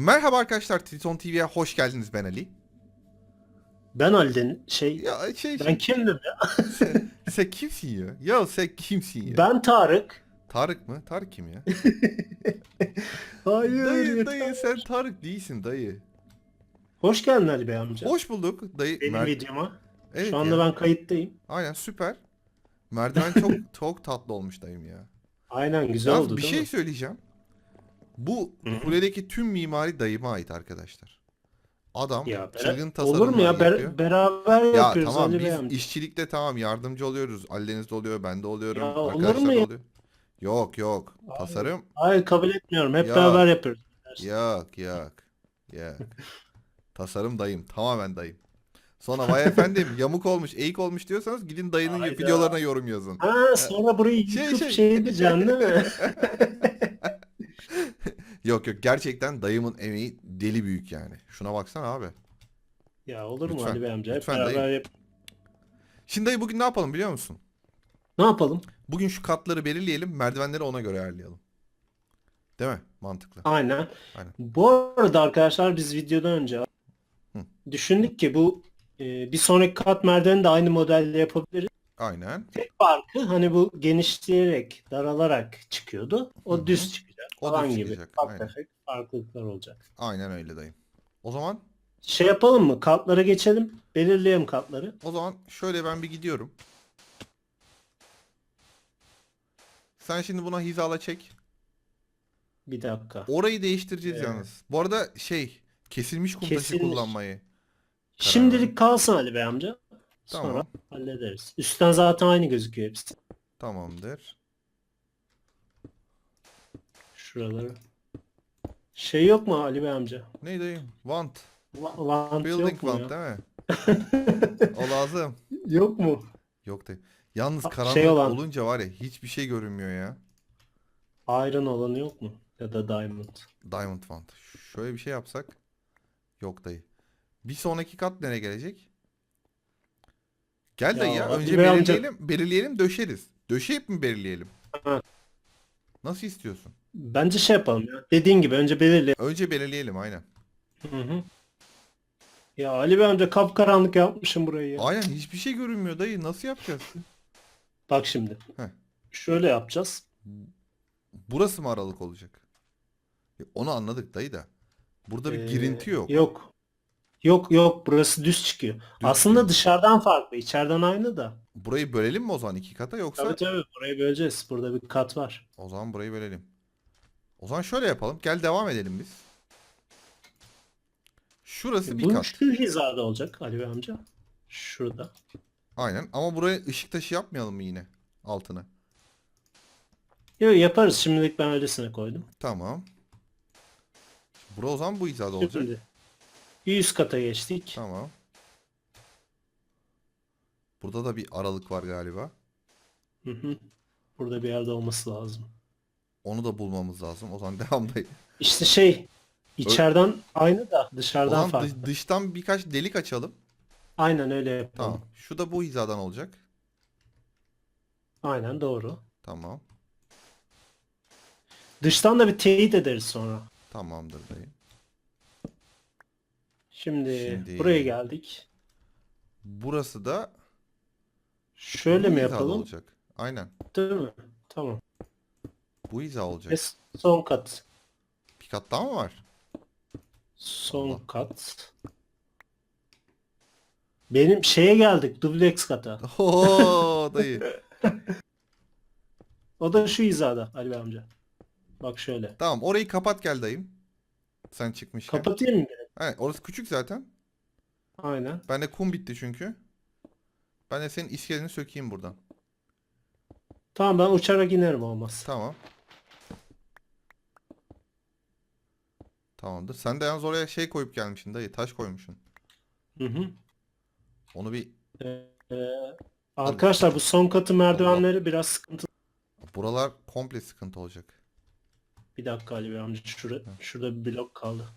Merhaba arkadaşlar Triton TV'ye hoş geldiniz ben Ali. Ben Ali'den şey Ya şey, ben kimdim ya? sen, sen kimsin ya? Ya sen kimsin ya? Ben Tarık. Tarık mı? Tarık kim ya? Hayır. dayı dayı sen Tarık değilsin dayı. Hoş geldin Ali Bey amca. Hoş bulduk dayı. Benim Mer- videoma. Evet Şu anda ya. ben kayıttayım. Aynen süper. Merdiven çok çok tatlı olmuş dayım ya. Aynen güzel Yalnız oldu bir değil şey mi? söyleyeceğim. Bu Hı hı. kuledeki tüm mimari dayıma ait arkadaşlar. Adam Ya çılgın olur mu ya? tasarımlar Ber- yapıyor. beraber Ya yapıyoruz tamam Ali Bey biz amca. işçilikte tamam yardımcı oluyoruz. Ali'niz de oluyor, ben de oluyorum. Ya olur mu ya? oluyor. Yok yok. Hayır. Tasarım Hayır kabul etmiyorum. Hep Ya. beraber yapıyoruz. yok yok. Yok. Tasarım dayım. Tamamen dayım. Sonra vay efendim yamuk olmuş, eğik olmuş diyorsanız gidin dayının Hayda. videolarına yorum yazın. Ha sonra burayı Şey, yıkıp şey. şey, diyeceksin değil mi? Yok yok gerçekten dayımın emeği deli büyük yani. Şuna baksana abi. ya olur mu Lütfen, Ali Bey amca? Hep lütfen beraber dayı. yap. Şimdi dayı bugün ne yapalım biliyor musun? Ne yapalım? Bugün şu katları belirleyelim, merdivenleri ona göre ayarlayalım. Değil mi? Mantıklı. Aynen. Aynen. Bu arada arkadaşlar biz videodan önce Hı. düşündük ki bu e, bir sonraki kat merdiveni de aynı modelle yapabiliriz. Aynen. Tek farkı hani bu genişleyerek, daralarak çıkıyordu. O Hı hı. düz çıkacak O falan gibi. çıkacak, Ufak aynen. tefek farklılıklar olacak. Aynen öyle dayım. O zaman Şey yapalım mı? Katlara geçelim. Belirleyelim katları. o zaman şöyle ben bir gidiyorum. Sen şimdi buna hizala çek. Bir dakika. Orayı değiştireceğiz Evet. yalnız. Bu arada şey kesilmiş kum taşı Kesilmiş. kullanmayı. Şimdilik kalsın Ali Bey amca. Sonra Tamam. hallederiz. Üstten zaten aynı gözüküyor hepsi. Tamamdır. Şuraları. Şey yok mu Ali Bey amca? Ne dayım? Want. Va- Vant Building yok mu want ya? değil mi? o lazım. Yok mu? Yok dayı. Yalnız Ha, karanlık şey olan- olunca var ya hiçbir şey görünmüyor ya. Iron olanı yok mu? Ya da diamond. Diamond want. Şöyle bir şey yapsak. Yok dayı. Bir sonraki kat nereye gelecek? Gel dayı Ya, Önce Bey amca- belirleyelim. Belirleyelim döşeriz. Döşeyip mi belirleyelim? Ha. Nasıl istiyorsun? Bence şey yapalım ya. Dediğin gibi önce belirle. Önce belirleyelim aynen. Hı hı. Ya Ali Bey amca kapkaranlık yapmışım burayı ya. Aynen hiçbir şey görünmüyor dayı. Nasıl yapacağız? Bak şimdi. Heh. Şöyle yapacağız. Burası mı aralık olacak? Ya Onu anladık dayı da. Burada bir Ee, girinti yok. Yok. Yok yok burası düz çıkıyor. Aslında çıkıyor. dışarıdan farklı. içeriden aynı da. Burayı bölelim mi o zaman iki kata yoksa? Tabii tabii burayı böleceğiz. Burada bir kat var. O zaman burayı bölelim. O zaman şöyle yapalım. Gel devam edelim biz. Şurası bir Bu kat. şu hizada olacak Ali Bey amca. Şurada. Aynen ama buraya ışık taşı yapmayalım mı yine altına? Yok yaparız. Şimdilik ben öylesine koydum. Tamam. Bura o zaman bu hizada olacak. Şimdi bir üst kata geçtik. Tamam. Burada da bir aralık var galiba. Hı hı. Burada bir yerde olması lazım. Onu da bulmamız lazım. O zaman devamdayım. İşte şey içeriden aynı da O dışarıdan zaman farklı. dış- dıştan birkaç delik açalım. Aynen öyle yapalım. Tamam. Şu da bu hizadan olacak. Aynen doğru. Tamam. Dıştan da bir teyit ederiz sonra. Tamamdır dayı. Şimdi, Şimdi- buraya geldik. Burası da Şöyle bu mi hizada yapalım? olacak. Aynen. Değil mi? Tamam. Bu hiza olacak. Ve son kat. Bir kat daha mı var? Son Allah. kat. Benim şeye geldik. Dubleks kata. Oo dayı. O da şu hizada Ali Bey amca. Bak şöyle. Tamam orayı kapat gel dayım. Sen çıkmışken. Kapatayım mı? Evet, orası küçük zaten. Aynen. Bende kum bitti çünkü. Ben de senin iskeleni sökeyim buradan. Tamam ben uçarak inerim olmaz. Tamam. Tamamdır. Sen de yalnız oraya şey koyup gelmişsin dayı. Taş koymuşsun. Hı hı. Onu bir... Ee, arkadaşlar bu son katı merdivenleri biraz sıkıntı. Buralar komple sıkıntı olacak. Bir dakika Ali Bey amca. Şurada, şurada bir blok kaldı.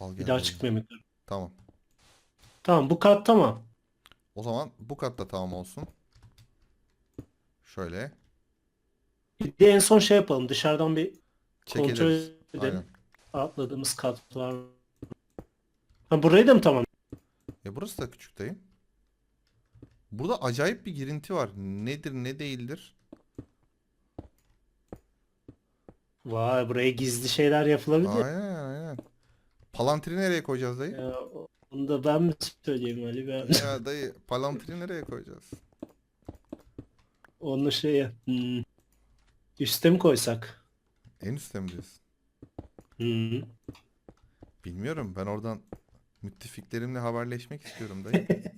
Al Bir daha çıkmayayım. Tamam. Tamam bu kat tamam. O zaman bu kat da tamam olsun. Şöyle. Bir de en son şey yapalım. Dışarıdan bir kontrol Çekiliriz. edelim. Aynen. Atladığımız kat var. Ha burayı da mı tamam? E burası da küçük dayım. Burada acayip bir girinti var. Nedir ne değildir? Vay buraya gizli şeyler yapılabilir. Aynen aynen. Palantiri nereye koyacağız dayı? Ya, onu da ben mi söyleyeyim Ali ben? ya dayı palantiri nereye koyacağız? Onu şeye hmm, üste mi koysak? En üstte mi diyorsun? Hmm. Bilmiyorum. Ben oradan müttefiklerimle haberleşmek istiyorum dayı.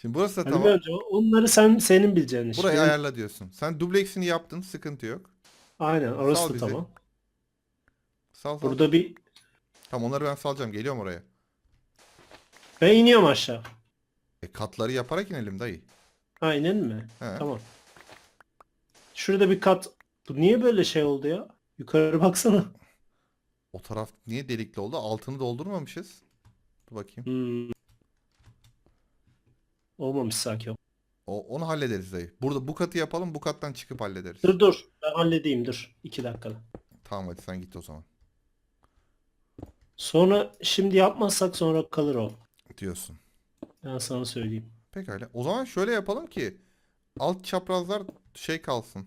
Şimdi burası da Ali tamam. bence onları sen senin bileceğin iş. Burayı Benim- ayarla diyorsun. Sen dubleksini yaptın. Sıkıntı yok. Aynen orası Sal da bizi. tamam. Sal sal. Burada bir Tamam onları ben salacağım. Geliyorum oraya. ben iniyorum aşağı. E katları yaparak inelim dayı. Aynen mi? He. Tamam. Şurada bir kat. Bu niye böyle şey oldu ya? Yukarı baksana. O taraf niye delikli oldu? Altını doldurmamışız. Dur bakayım. Hmm. Olmamış sanki o. O, onu hallederiz dayı. Burada bu katı yapalım. Bu kattan çıkıp hallederiz. Dur dur. Ben halledeyim dur. İki dakikada. Tamam hadi sen git o zaman. Sonra şimdi yapmazsak sonra kalır o. Diyorsun. Ben sana söyleyeyim. Pekala. O zaman şöyle yapalım ki alt çaprazlar şey kalsın.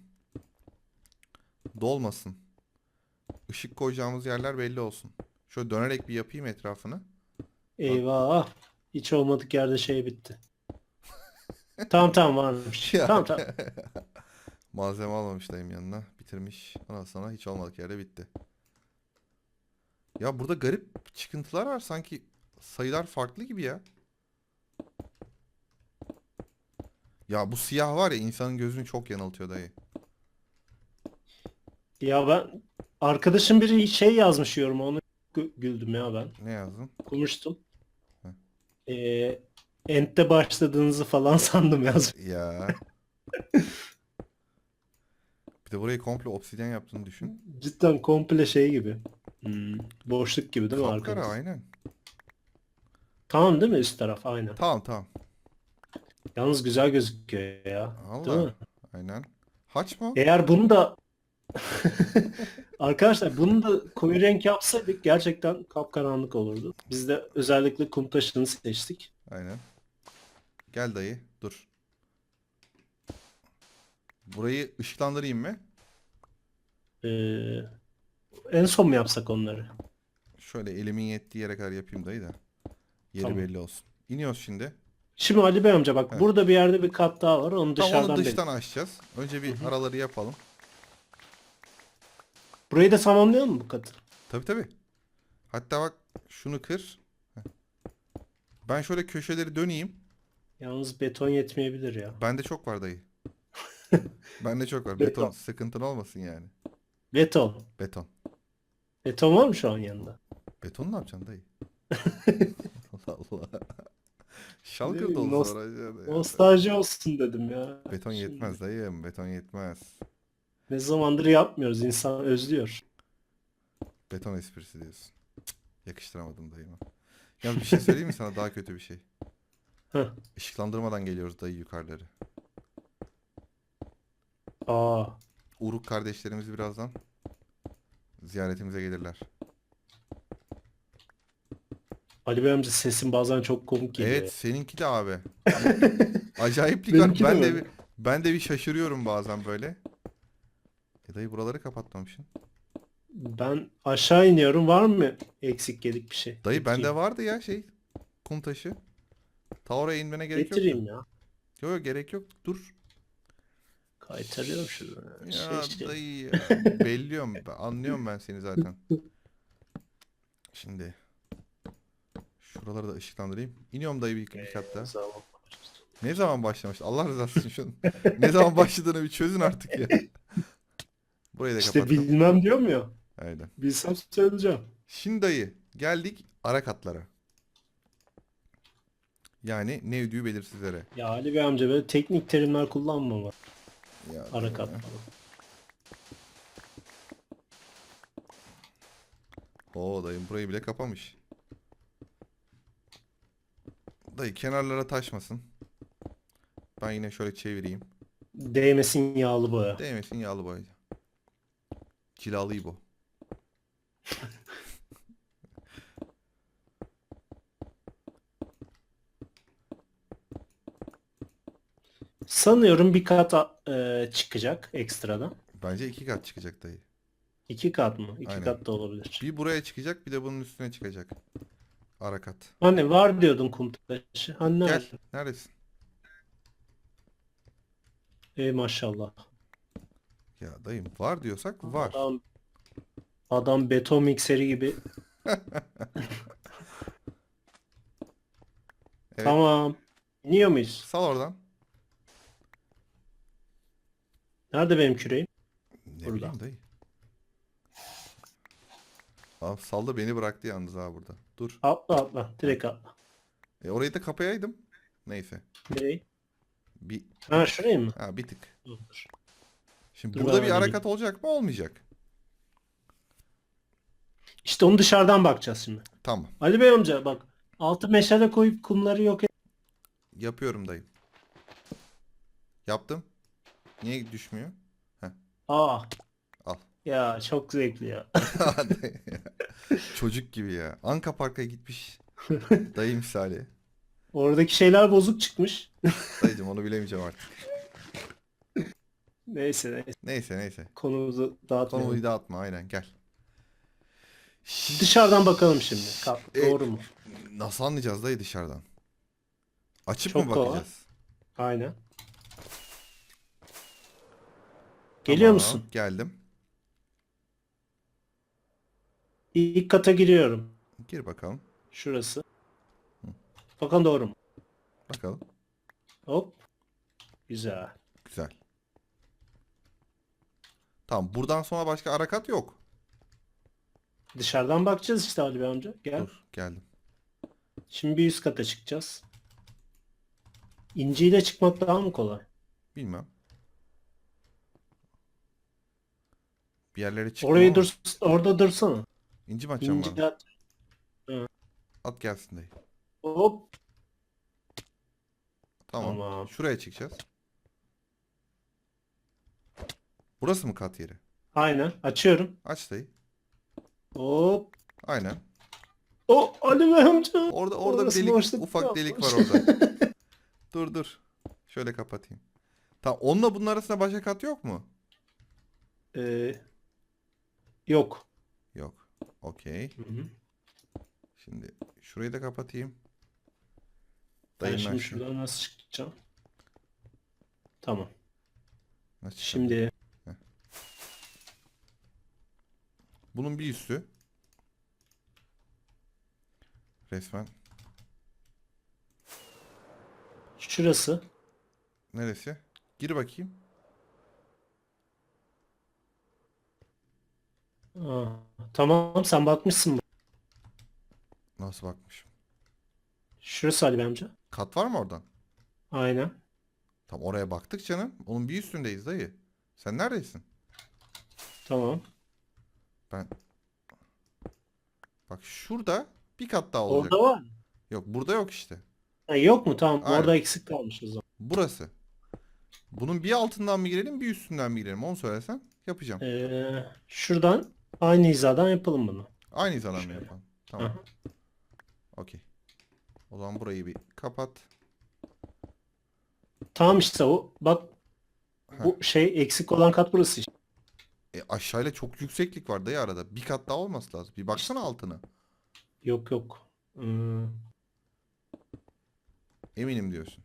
Dolmasın. Işık koyacağımız yerler belli olsun. Şöyle dönerek bir yapayım etrafını. Eyvah. Hiç olmadık yerde şey bitti. tamam tamam varmış. Ya. Tamam tamam. Malzeme almamış dayım yanına. Bitirmiş. Ondan sonra hiç olmadık yerde bitti. Ya burada garip çıkıntılar var. Sanki sayılar farklı gibi ya. Ya bu siyah var ya insanın gözünü çok yanıltıyor dayı. Ya ben arkadaşım biri şey yazmış yoruma onu gü- güldüm ya ben. Ne yazdın? Okumuştum. Ee, Ent'te başladığınızı falan sandım yazmış. Ya. Bir de burayı komple obsidyen yaptığını düşün. Cidden komple şey gibi. Hmm, boşluk gibi değil mi Kapkara arkadaş? aynen. Tamam değil mi üst taraf? Aynen. Tamam tamam. Yalnız güzel gözüküyor ya. Değil Allah. mi? Aynen. Haç mı? Eğer bunu da Arkadaşlar bunu da koyu renk yapsaydık gerçekten kapkaranlık olurdu. Biz de özellikle kum taşını seçtik. Aynen. Gel dayı. Dur. Burayı ışıklandırayım mı? Ee, en son mu yapsak onları? Şöyle elimin yettiği yere kadar yapayım dayı da. Yeri Tamam. belli olsun. İniyoruz şimdi. Şimdi Ali Bey amca bak Heh. burada bir yerde bir kat daha var. Onu Tam dışarıdan onu dıştan açacağız. Önce bir araları yapalım. Burayı da tamamlayalım mı bu katı? Tabi tabi. Hatta bak şunu kır. Heh. Ben şöyle köşeleri döneyim. Yalnız beton yetmeyebilir ya. Bende çok var dayı. Bende çok var. Beton Beton. sıkıntın olmasın yani. Beton. Beton. Beton var mı şu an yanında? Beton ne yapacaksın dayı? Allah Allah. Şalkır bileyim, nost- sonra ya. Nostalji olsun dedim ya. Beton Şimdi yetmez dayım. Beton yetmez. Ne zamandır yapmıyoruz. insan özlüyor. Beton esprisi diyorsun. Yakıştıramadım dayıma. Yalnız bir şey söyleyeyim mi sana daha kötü bir şey. Heh. Işıklandırmadan geliyoruz dayı yukarıları. Aa. Uruk kardeşlerimiz birazdan ziyaretimize gelirler. Ali Bey amca sesin bazen çok komik geliyor. Evet seninki de abi. Acayiplik var. Benimki de Ben de, mi? bir, ben de bir şaşırıyorum bazen böyle. E dayı buraları kapatmamışsın. Ben aşağı iniyorum. Var mı eksik gedik bir şey? Dayı bende vardı ya şey kum taşı. Ta oraya inmene gerek yok. Getireyim ya. Yok yok gerek yok. Dur. Kaytarıyorum şunu. Ya Şey, dayı ya. Belliyorum. ben- Anlıyorum ben seni zaten. Şimdi. Şuraları da ışıklandırayım. İniyorum dayı bir, bir kat daha. Zaman. Ne zaman başlamıştı? Allah rızası için şunu. ne zaman başladığını bir çözün artık ya. Burayı da İşte kapattım. bilmem diyorum ya. Aynen. Bilsem söyleyeceğim. Şimdi dayı geldik ara katlara. Yani ne ödüğü belirsizlere. Ya Ali Bey amca böyle teknik terimler kullanmama. Ya, Ara kat falan. Oo dayım burayı bile kapamış. Dayı kenarlara taşmasın. Ben yine şöyle çevireyim. Değmesin yağlı boya. Değmesin yağlı boya. Kiralı bu. Sanıyorum bir kat e, çıkacak ekstradan. Bence iki kat çıkacak dayı. İki kat mı? İki Aynen. kat da olabilir. Bir buraya çıkacak bir de bunun üstüne çıkacak. Ara kat. Hani var diyordun kum taşı. Hani? Gel. Neredesin? Ey maşallah. Ya dayım var diyorsak var. Adam, adam beton mikseri gibi. Evet. Tamam. İniyor muyuz? Sal oradan. Nerede benim küreğim? Ne Burada. bileyim dayı. Abi saldı beni bıraktı yalnız ha burada. Dur. Atla atla. Direkt atla. E orayı da kapayaydım. Neyse. Nereyi? Bir Ha şurayı mı? ha bir tık. Dur. Şimdi Dur burada bir halledeyim. ara kat olacak mı? Olmayacak. İşte onu dışarıdan bakacağız şimdi. Tamam. Ali Bey amca bak. Altı meşale koyup kumları yok et. Yapıyorum dayım. Yaptım. Niye düşmüyor? Aa. Al. Ya çok zevkli ya. Çocuk gibi ya. Anka Park'a gitmiş. Dayı misali. Oradaki şeyler bozuk çıkmış. Dayıcım onu bilemeyeceğim artık. Neyse neyse. Neyse neyse. Konumuzu dağıtmayalım. Konuyu dağıtma aynen gel. Dışarıdan bakalım şimdi. Ka- E, Doğru mu? Nasıl anlayacağız dayı dışarıdan? Açıp Çok mı kolay. bakacağız? Aynen. Geliyor Tamam, musun? Geldim. İlk kata giriyorum. Gir bakalım. Şurası. Bakalım doğru mu? Bakalım. Hop. Güzel. Güzel. Tamam buradan sonra başka ara kat yok. Dışarıdan bakacağız işte Ali Bey amca. Gel. Dur geldim. Şimdi bir üst kata çıkacağız. İnciyle çıkmak daha mı kolay? Bilmem. Bir yerlere çıktım Orayı ama dur, orada dursana. İnci mi atacağım İnci bana? at. At gelsin dayı. Hop. Tamam. Tamam. Şuraya çıkacağız. Burası mı kat yeri? Aynen. Açıyorum. Aç dayı. Hop. Aynen. O Ali Bey amca. Orada orada bir Orası delik, boşluk ufak delik var orada. dur dur. Şöyle kapatayım. Tamam onunla bunun arasında başka kat yok mu? Ee, yok. Yok. Okey. Hı hı. Şimdi şurayı da kapatayım. Ben şimdi ben şu- şuradan nasıl çıkacağım? Tamam. Nasıl çıkacağım? Şimdi Bunun bir üstü. Resmen. şurası. Neresi? Gir bakayım. Aa, tamam sen bakmışsın. Nasıl bakmışım? Şurası Ali Bey amca. Kat var mı oradan? Aynen. Tam oraya baktık canım. Onun bir üstündeyiz dayı. Sen neredesin? Tamam. Ben... Bak şurada bir kat daha olacak. Orada var mı? Yok burada yok işte. Ha, yok mu? Tamam. Aynen. Orada eksik kalmış o zaman. Burası. Bunun bir altından mı girelim bir üstünden mi girelim? Onu söylesen yapacağım. Ee, şuradan aynı hizadan yapalım bunu. Aynı hizadan mı yapalım? Tamam. Okey. O zaman burayı bir kapat. Tamam işte o. Bak bu şey eksik olan kat burası işte. Aşağıyla çok yükseklik var dayı arada. Bir kat daha olması lazım. Bir baksana altına. Yok yok. Hmm. Eminim diyorsun.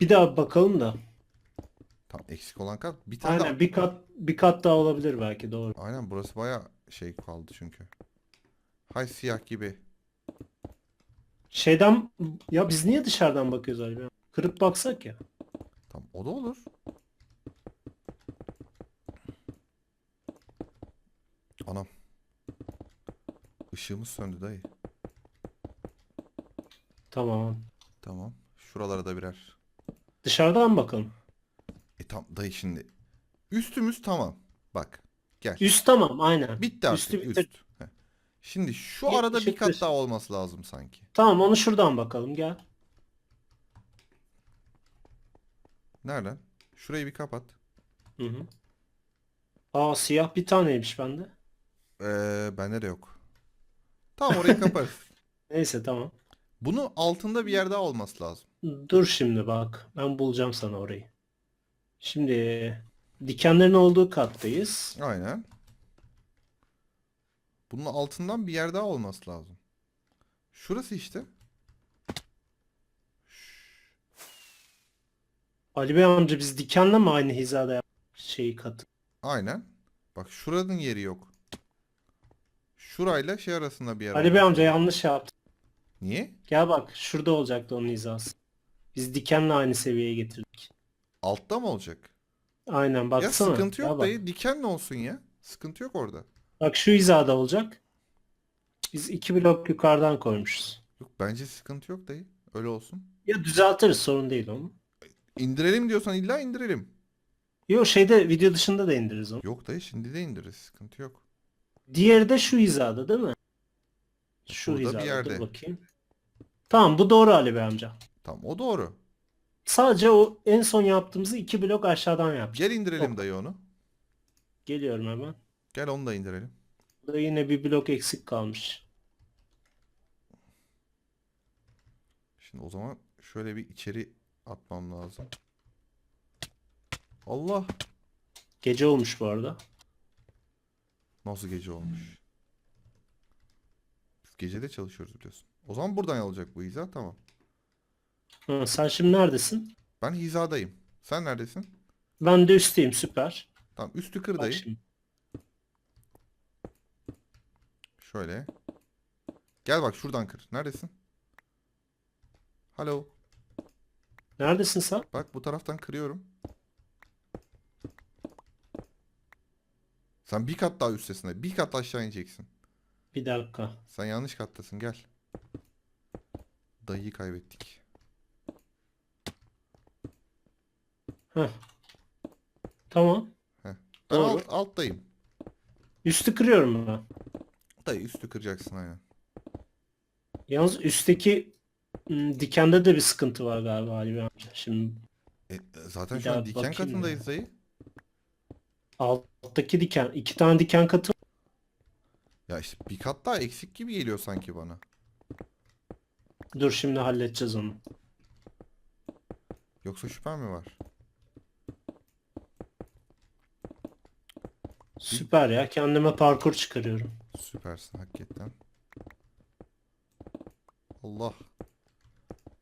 Bir daha bakalım da. Tam eksik olan kat. Bir tane daha- Aynen bir kat bir kat daha olabilir belki doğru. Aynen burası baya şey kaldı çünkü. Hay siyah gibi. Şeyden ya biz niye dışarıdan bakıyoruz Bey? Kırıp baksak ya. Tam o da olur. Anam. Işığımız söndü dayı. Tamam. Tamam. Şuralara da birer. Dışarıdan bakalım. E tam dayı şimdi. Üstümüz tamam. Bak. Gel. Üst tamam aynen. Bitti artık Üstü üst. Heh. Şimdi şu Yetmiş arada bir kat daha olması lazım sanki. Tamam onu şuradan bakalım gel. Nereden? Şurayı bir kapat. Hı hı. Aa siyah bir taneymiş bende. Ee, bende de yok. Tamam orayı kaparız. Neyse tamam. Bunu altında bir yer daha olması lazım. Dur şimdi bak. Ben bulacağım sana orayı. Şimdi dikenlerin olduğu kattayız. Aynen. Bunun altından bir yer daha olması lazım. Şurası işte. Ali Bey amca biz dikenle mi aynı hizada yap şeyi katı? Aynen. Bak şuranın yeri yok. Şurayla şey arasında bir yer Ali Bey amca yanlış yaptı. Niye? Gel bak şurada olacaktı onun hizası. Biz dikenle aynı seviyeye getirdik. Altta mı olacak? Aynen Ya baksana. sıkıntı Gel yok bak. dayı. Dikenli olsun ya. Sıkıntı yok orada. Bak şu hizada olacak. Biz iki blok yukarıdan koymuşuz. Yok bence sıkıntı yok dayı. Öyle olsun. Ya düzeltiriz sorun değil onu. İndirelim diyorsan illa indirelim. Yok şeyde video dışında da indiririz onu. Yok dayı şimdi de indiririz. Sıkıntı yok. Diğeri de şu hizada değil mi? Şu Burada bir hizada yerde. dur bakayım. Tamam bu doğru Ali Bey amca. Tamam o doğru. Sadece o en son yaptığımızı iki blok aşağıdan yapacağız. Gel indirelim dayı onu. Geliyorum hemen. Gel onu da indirelim. Burada yine bir blok eksik kalmış. Şimdi o zaman şöyle bir içeri atmam lazım. Allah. Gece olmuş bu arada. Nasıl gece olmuş? Biz gece de çalışıyoruz biliyorsun. O zaman buradan alacak bu hiza tamam. Ha, sen şimdi neredesin? Ben hizadayım. Sen neredesin? Ben de üstteyim süper. Tamam üstü kır Bak dayı. şimdi. Şöyle. Gel bak şuradan kır. Neredesin? Alo. Neredesin sen? Bak bu taraftan kırıyorum. Sen bir kat daha üstesine. Bir kat aşağı ineceksin. Bir dakika. Sen yanlış kattasın gel. Dayıyı kaybettik. Heh. Tamam. Ben Doğru. alt, alttayım. Üstü kırıyorum ben. Dayı üstü kıracaksın aynen. Yalnız üstteki dikende de bir sıkıntı var galiba Ali Bey amca. Şimdi E, e, zaten Bir şu an daha diken bakayım katındayız dayı. Alttaki diken. iki tane diken katı. Ya işte bir kat daha eksik gibi geliyor sanki bana. Dur şimdi halledeceğiz onu. Yoksa şüphem mi var? Süper ya. Kendime parkur çıkarıyorum. Süpersin hakikaten. Allah.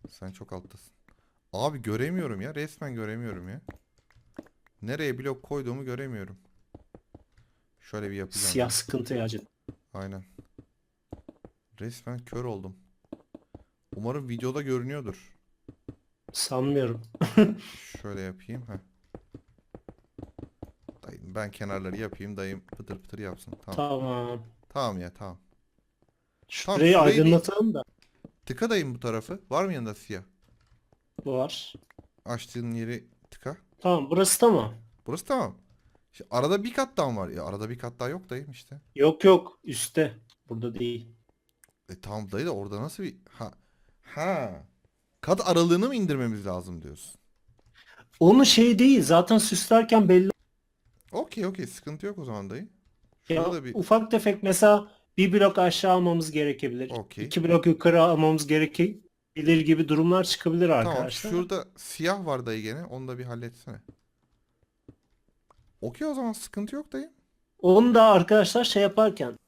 Sen çok alttasın. Abi göremiyorum ya. Resmen göremiyorum ya. Nereye blok koyduğumu göremiyorum. Şöyle bir yapacağım. Siyah sıkıntı ya cidden. Aynen. Resmen kör oldum. Umarım videoda görünüyordur. Sanmıyorum. Şöyle yapayım. Heh. Dayım ben kenarları yapayım. Dayım pıtır pıtır yapsın. Tamam. Tamam. Tamam ya tamam. Şurayı şurayı aydınlatalım da. Tıka dayım bu tarafı. Var mı yanında siyah? Var. Açtığın yeri tıka. Tamam burası tamam. Burası tamam. Şimdi arada bir kat daha var. Ya arada bir kat daha yok dayım işte. Yok yok üstte. Burada değil. E tamam dayı da orada nasıl bir... Ha. Ha. Kat aralığını mı indirmemiz lazım diyorsun? Onu şey değil. Zaten süslerken belli. Okey okey sıkıntı yok o zaman dayı. Ya, bir... ufak tefek mesela bir blok aşağı almamız gerekebilir. Okey. İki blok yukarı almamız gerekebilir gibi durumlar çıkabilir Tamam arkadaşlar. şurada siyah var dayı gene. Onu da bir halletsene. Okey o zaman sıkıntı yok dayı. Onu da arkadaşlar şey yaparken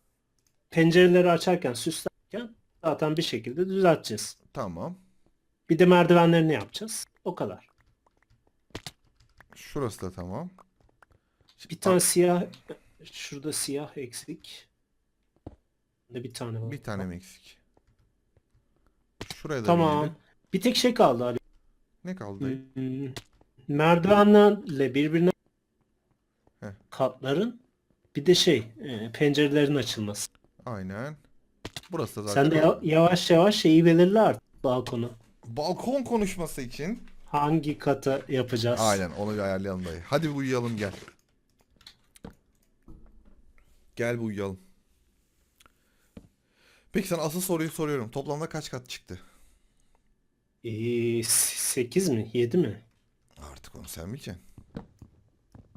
pencereleri açarken süslerken zaten bir şekilde düzelteceğiz. Tamam. Bir de merdivenlerini yapacağız. O kadar. Şurası da tamam. Bir tane siyah şurada siyah eksik. Bir tane var. Bir tane eksik? Şuraya da Tamam. binelim. Bir tek şey kaldı Ali. Ne kaldı dayı? Hmm, Merdivenlerle birbirine Heh. katların bir de şey e, pencerelerin açılması. Aynen. Burası da zaten. Sen de ya- yavaş yavaş şeyi belirle artık balkonu. Balkon konuşması için. Hangi kata yapacağız? Aynen onu bir ayarlayalım dayı. Hadi bir uyuyalım gel. Gel bir uyuyalım. Peki sana asıl soruyu soruyorum. Toplamda kaç kat çıktı? Ee, 8 mi? 7 mi? Artık onu sen bileceksin.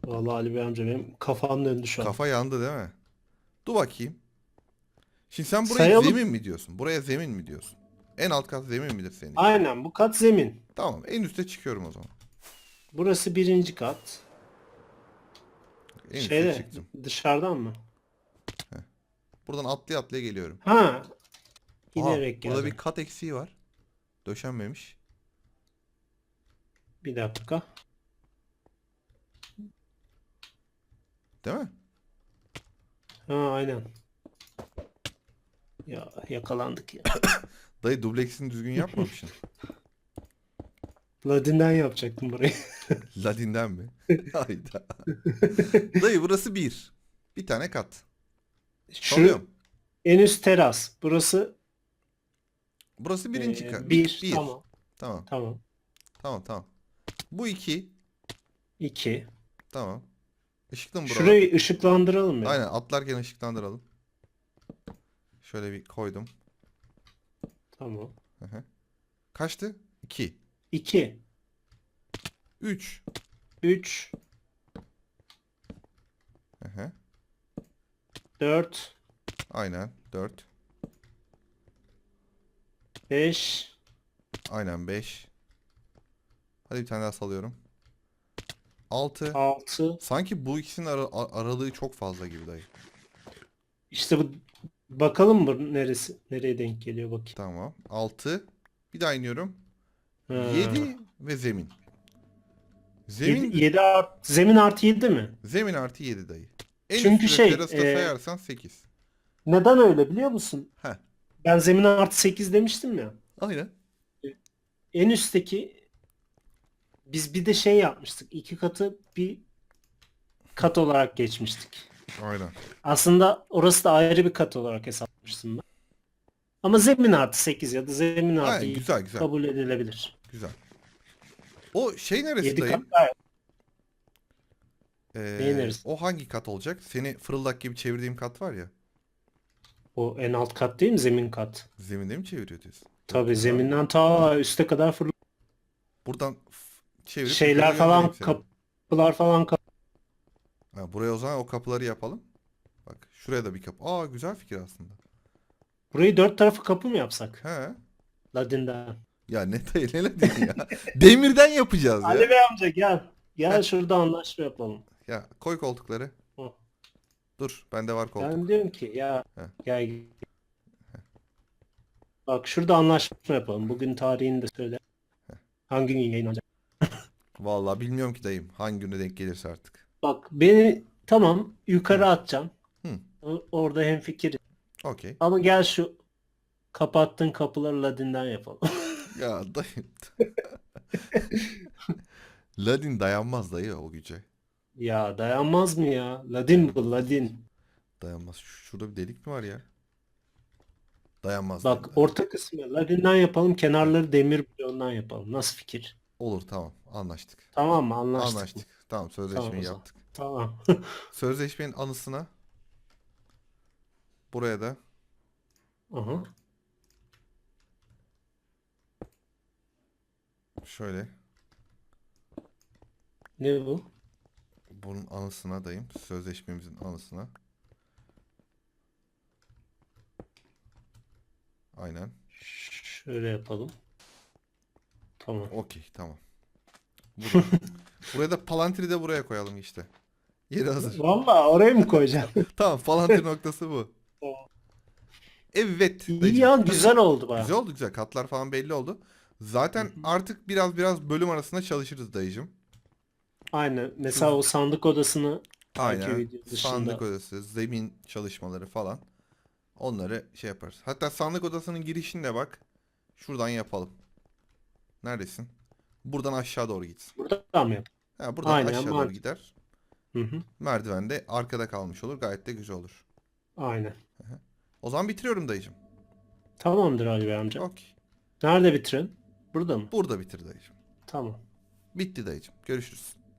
Vallahi Ali Bey amca benim kafam döndü şu an. Kafa yandı değil mi? Dur bakayım. Şimdi sen buraya Sayalım. zemin mi diyorsun? Buraya zemin mi diyorsun? En alt kat zemin midir senin? Aynen bu kat zemin. Tamam en üste çıkıyorum o zaman. Burası birinci kat. En üste Şeyde çıktım. dışarıdan mı? Buradan atlaya atlaya geliyorum. Ha. Aa, Giderek burada geldim. bir kat eksiği var. Döşenmemiş. Bir dakika. Değil mi? Ha aynen. Ya yakalandık ya. Dayı dubleksini düzgün yapmamışsın. Ladin'den yapacaktım burayı. Ladin'den mi? Hayda. Dayı burası bir. Bir tane kat. Şu Salıyorum. en üst teras. Burası Burası birinci e, kat. bir. Bir. Tamam. Tamam. Tamam. Tamam tamam. Bu iki. İki. Tamam. Işıklı mı buralar? Şurayı ışıklandıralım ya. Aynen atlarken ışıklandıralım. Şöyle bir koydum. Tamam. Hı hı. Kaçtı? 2. İki. 3. Üç. Dört. Aynen 4. Beş. Aynen 5. Hadi bir tane daha salıyorum. 6. Altı. Sanki bu ikisinin ara- a- aralığı çok fazla gibi dayı. İşte bu bakalım bu neresi nereye denk geliyor bakayım. Tamam. 6. Bir daha iniyorum. Ha. 7 ve zemin. Zemin Yedi, yedi art, zemin artı 7 mi? zemin artı 7 dayı. En Çünkü şey, terası da e, sayarsan 8. Neden öyle biliyor musun? Heh. Ben zemin artı 8 demiştim ya. Aynen. En üstteki biz bir de şey yapmıştık. iki katı bir kat olarak geçmiştik. Aynen. Aslında orası da ayrı bir kat olarak hesaplamıştım ben. Ama zemin artı 8 ya da zemin artı Aynen 7 güzel güzel. kabul edilebilir. Güzel. O şey neresi 7 dayı? kat gayet. Ee, o hangi kat olacak? Seni fırıldak gibi çevirdiğim kat var ya. O en alt kat değil mi? Zemin kat. Zeminde mi çeviriyor diyorsun? Tabii zeminden ta üste kadar fırla Buradan f- çevirip şeyler yukarı falan göndereyim seni. kapılar falan kap Ha, buraya o zaman o kapıları yapalım. Bak şuraya da bir kapı. Aa güzel fikir aslında. Burayı dört tarafı kapı mı yapsak? He. Ladin'den. Ya ne dayı ne dedin ya? Demirden yapacağız ya. Ali Bey amca gel. Gel şurada anlaşma yapalım. Ya koy koltukları. Dur bende var koltuk. Ben diyorum ki ya Heh. gel. gel. Bak şurada anlaşma yapalım. Bugün tarihini de söyle. Hangi gün yayınlanacak? Vallahi bilmiyorum ki dayım. Hangi güne denk gelirse artık. Bak beni tamam yukarı atacağım. Hı. O- Orada hem fikir. Okey. Ama gel şu kapattığın kapıları Ladin'den yapalım. Ya dayım. Ladin dayanmaz dayı o güce. Ya dayanmaz mı ya? Ladin bu Ladin. Dayanmaz. Ş- Şurada bir delik mi var ya? Dayanmaz. Bak dayım. orta kısmı Ladin'den yapalım. Kenarları demir bloğundan yapalım. Nasıl fikir? Olur tamam. Anlaştık. Tamam mı? Anlaştık. mı? Anlaştık. Tamam sözleşmeyi Tamam o zaman. yaptık. Tamam. Sözleşmenin anısına buraya da Aha. şöyle Ne bu? Bunun anısına dayım. Sözleşmemizin anısına. Aynen. Şöyle yapalım. Tamam. Okey tamam. Buraya, buraya da palantiri de buraya koyalım işte. Yeri hazır. Vallahi oraya mı koyacağım? Tamam palantiri noktası bu. Tamam. Evet. İyi dayıcım. ya güzel oldu baya. Güzel oldu güzel. Katlar falan belli oldu. Zaten artık biraz biraz bölüm arasında çalışırız dayıcım. Aynen. Mesela o sandık odasını belki Aynen. dışında. Sandık odası, zemin çalışmaları falan. Onları şey yaparız. Hatta sandık odasının girişinde bak. Şuradan yapalım. Neredesin? Buradan aşağı doğru gitsin. Burada mı yap? Ha, buradan Aynen, aşağı doğru mantıklı. gider. Hı hı. Merdiven de arkada kalmış olur. Gayet de güzel olur. Aynen. O zaman bitiriyorum dayıcım. Tamamdır Ali Bey amca. Okey. Nerede bitirin? Burada mı? Burada bitir dayıcım. Tamam. Bitti dayıcım. Görüşürüz.